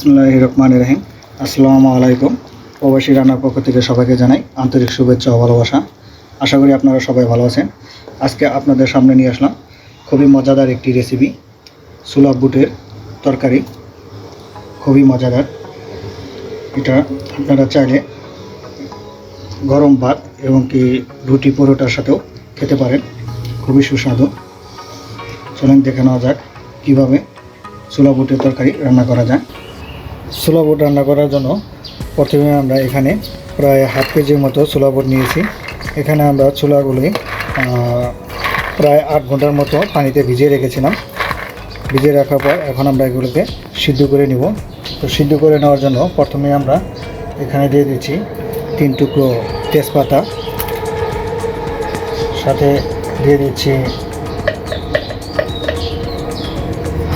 বিসমুল্লাহ রহমান রহিম আসসালামু আলাইকুম প্রবাসী রান্নার পক্ষ থেকে সবাইকে জানাই আন্তরিক শুভেচ্ছা ও ভালোবাসা। আশা করি আপনারা সবাই ভালো আছেন। আজকে আপনাদের সামনে নিয়ে আসলাম খুবই মজাদার একটি রেসিপি সুলাভ বুটের তরকারি। খুবই মজাদার। এটা আপনারা চাইলে গরম ভাত এবং কি রুটি পরোটার সাথেও খেতে পারেন। খুবই সুস্বাদু। চলেন দেখে নেওয়া যাক কীভাবে ছোলা বুটের তরকারি রান্না করা যায়। ছোলা বুট রান্না করার জন্য প্রথমে আমরা এখানে প্রায় হাফ কেজির মতো ছোলা বুট নিয়েছি। এখানে আমরা ছোলাগুলি প্রায় আট ঘণ্টার মতো পানিতে ভিজিয়ে রেখেছিলাম। ভিজিয়ে রাখার পর এখন আমরা এগুলোকে সিদ্ধ করে নিব। তো সিদ্ধ করে নেওয়ার জন্য প্রথমে আমরা এখানে দিয়ে দিচ্ছি তিন টুকরো তেজপাতা। সাথে দিয়ে দিচ্ছি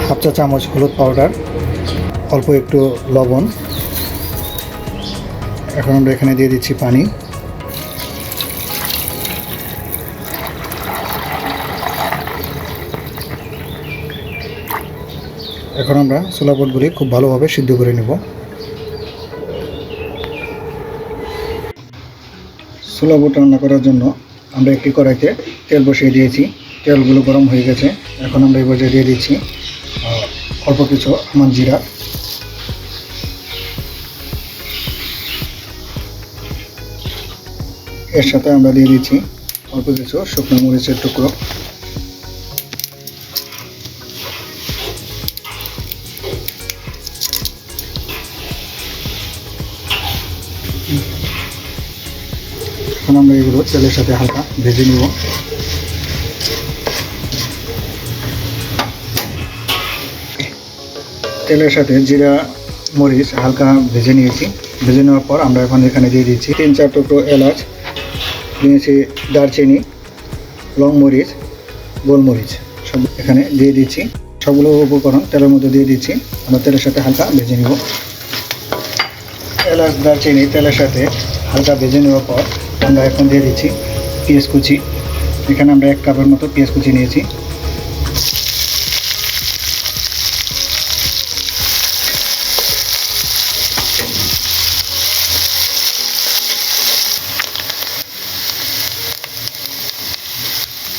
হাফ চা চামচ হলুদ পাউডার। অল্প একটু লবণ। এখন আমরা এখানে দিয়ে দিচ্ছি পানি। এখন আমরা ছোলা খুব ভালোভাবে সিদ্ধ করে নেব। ছোলা রান্না করার জন্য আমরা একটি কড়াইতে তেল বসিয়ে দিয়েছি। তেলগুলো গরম হয়ে গেছে। এখন আমরা এই দিয়ে দিচ্ছি অল্প কিছু আমার জিরা। এর সাথে আমরা দিয়ে দিচ্ছি অল্প কিছু শুকনো মরিচের টুকরো। এখন আমরা এগুলো তেলের সাথে হালকা ভেজে নিব। তেলের সাথে জিরা, মরিচ হালকা ভেজে নিয়েছি। ভেজে নেওয়ার পর আমরা এখন এখানে দিয়ে দিচ্ছি তিন চার টুকরো এলাচ। নিয়েছি দারচিনি লং মরিচ গোলমরিচ, সব এখানে দিয়ে দিচ্ছি। সবগুলো উপকরণ তেলের মধ্যে দিয়ে দিচ্ছি। আমরা তেলের সাথে হালকা ভেজে নেব। এলাচ, দারচিনি তেলের সাথে হালকা ভেজে নেওয়ার পর আমরা এখন দিয়ে দিচ্ছি পেঁয়াজ কুচি। এখানে আমরা এক কাপের মতো পেঁয়াজ কুচি নিয়েছি।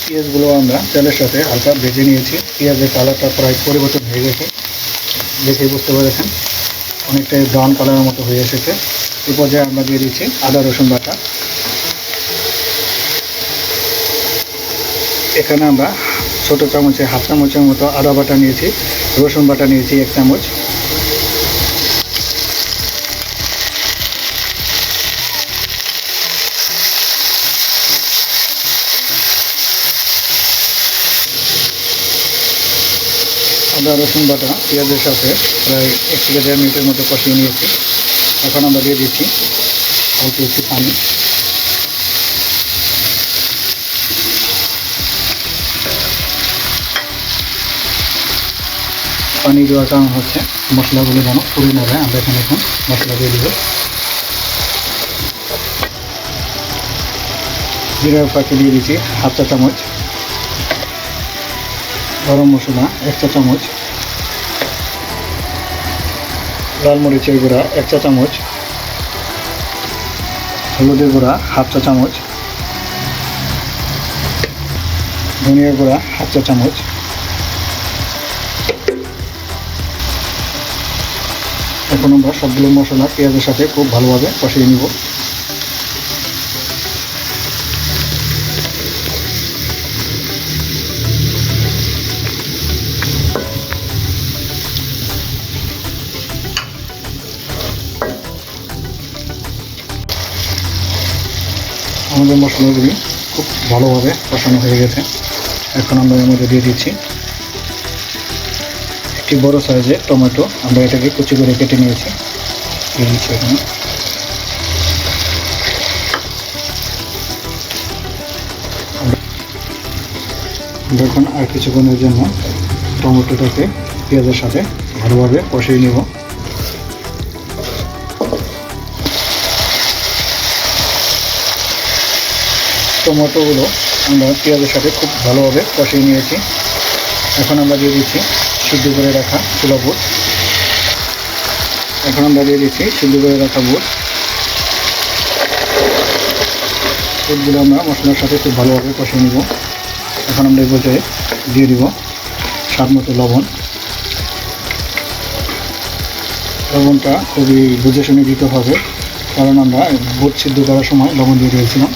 পেঁয়াজগুলো আমরা তেলের সাথে হালকা ভেজে নিয়েছি। পেঁয়াজের কালারটা প্রায় পরিবর্তন হয়ে গেছে। দেখে বুঝতে পেরেছেন, অনেকটাই ব্রাউন কালারের মতো হয়ে এসেছে। এই পর্যায়ে আমরা দিয়ে দিচ্ছি আদা, রসুন বাটা। এখানে আমরা ছোটো চামচে, হাফ চামচের মতো আদা বাটা নিয়েছি, রসুন বাটা নিয়েছি এক চামচ। আদা, রসুন বাটা, পেঁয়াজের সাথে প্রায় এক থেকে দেড় মিনিটের মতো কষিয়ে নিয়েছি। এখন আমরা দিয়ে দিচ্ছি অল্প একটু পানি। পানি দেওয়ার কারণ হচ্ছে মশলাগুলো যেন পুড়ে না যায়। আমরা এখানে এখন মশলা দিয়ে দিব। জিরার পাখি দিয়ে দিচ্ছি হাফ চা চামচ, গরম মশলা এক চা চামচ লাল মরিচের গুঁড়া এক চা চামচ, হলুদের গুঁড়া হাফ চা চামচ, ধনিয়ার গুঁড়া হাফ চা চামচ, এখন আমরা সবগুলো মশলা পেঁয়াজের সাথে খুব ভালোভাবে কষিয়ে নিব। আমাদের মশলাগুলি খুব ভালোভাবে কষানো হয়ে গেছে। এখন আমরা এর মধ্যে দিয়ে দিচ্ছি একটি বড় সাইজের টমেটো। আমরা এটাকে কুচি করে কেটে নিয়েছি। দিয়ে দিচ্ছি এখানে। এখন আর কিছুক্ষণের জন্য টমেটোটাকে পেঁয়াজের সাথে ভালোভাবে কষিয়ে নেব। টমেটোগুলো আমরা পেঁয়াজের সাথে খুব ভালোভাবে কষিয়ে নিয়েছি। এখন আমরা দিয়ে দিচ্ছি সিদ্ধ করে রাখা ছোলা বুট। এখন আমরা দিয়ে দিচ্ছি সিদ্ধ করে রাখা বুট। বুটগুলো আমরা মশলার সাথে খুব ভালোভাবে কষিয়ে নিব। এখন আমরা এই পর্যায়ে দিয়ে দিব স্বাদ মতো লবণ। লবণটা খুবই বুঝে শুনে দিতে হবে, কারণ আমরা বুট সিদ্ধ করার সময় লবণ দিয়ে দিয়েছিলাম।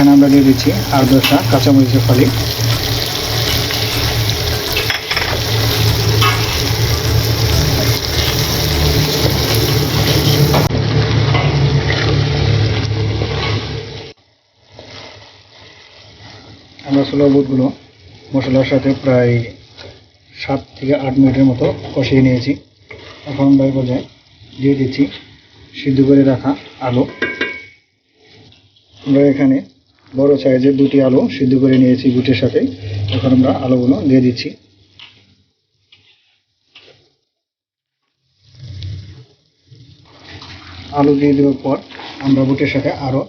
এখানে আমরা দিয়ে দিচ্ছি আর দশটা কাঁচামরিচের ফালি। আমরা ছোলা বুটগুলো মশলার সাথে প্রায় সাত থেকে আট মিনিটের মতো কষিয়ে নিয়েছি। এখন এই পর্যায়ে দিয়ে দিচ্ছি সিদ্ধ করে রাখা আলু। আমরা এখানে বড় সাইজের দুটি আলু সিদ্ধ করে নিয়েছি বুটের সাথে। এখন আমরা আলুগুলো দিয়ে দিচ্ছি। আলু দিয়ে দেওয়ার পর আমরা বুটের সাথে আরও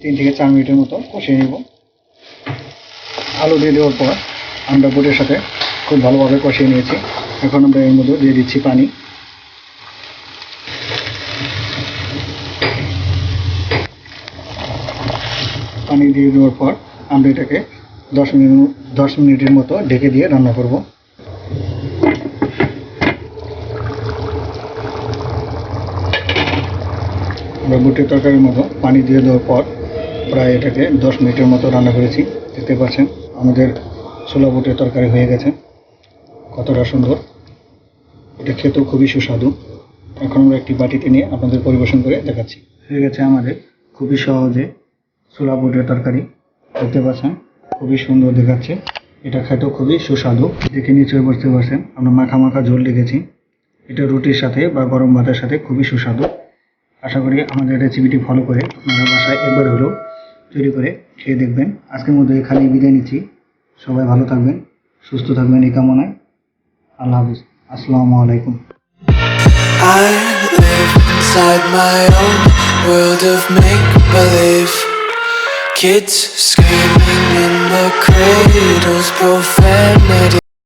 তিন থেকে চার মিনিটের মতো কষিয়ে নেব। আলু দিয়ে দেওয়ার পর আমরা বুটের সাথে খুব ভালোভাবে কষিয়ে নিয়েছি। এখন আমরা এর মধ্যে দিয়ে দিচ্ছি পানি। পানি দিয়ে দেওয়ার পর আমরা এটাকে দশ মিনিট, দশ মিনিটের মতো ঢেকে দিয়ে রান্না করব। আমরা বুটের তরকারির মতো পানি দিয়ে দেওয়ার পর প্রায় এটাকে দশ মিনিটের মতো রান্না করেছি। দেখতে পাচ্ছেন, আমাদের ছোলা বুটের তরকারি হয়ে গেছে। কতটা সুন্দর। এটা খেতেও খুবই সুস্বাদু। এখন আমরা একটি বাটিতে নিয়ে আপনাদের পরিবেশন করে দেখাচ্ছি। হয়ে গেছে আমাদের। খুবই সহজে ছোলা বুটের তরকারি দেখতে পাচ্ছেন? খুবই সুন্দর দেখাচ্ছে। এটা খেতেও খুবই সুস্বাদু। দেখে নিশ্চয়ই বুঝতে পারছেন, আমরা মাখা মাখা ঝোল লেগেছি এটা রুটির সাথে বা গরম ভাতের সাথে খুবই সুস্বাদু। আশা করি আমাদের রেসিপিটি ফলো করে আপনারা বাসায় একবার হলেও তৈরি করে খেয়ে দেখবেন। আজকের মধ্যে এখানেই বিদায় নিচ্ছি। সবাই ভালো থাকবেন, সুস্থ থাকবেন এই কামনায়। আল্লাহ হাফিজ। আসসালামু আলাইকুম। I live inside my own world of make believe. Kids screaming in the cradles, profanity.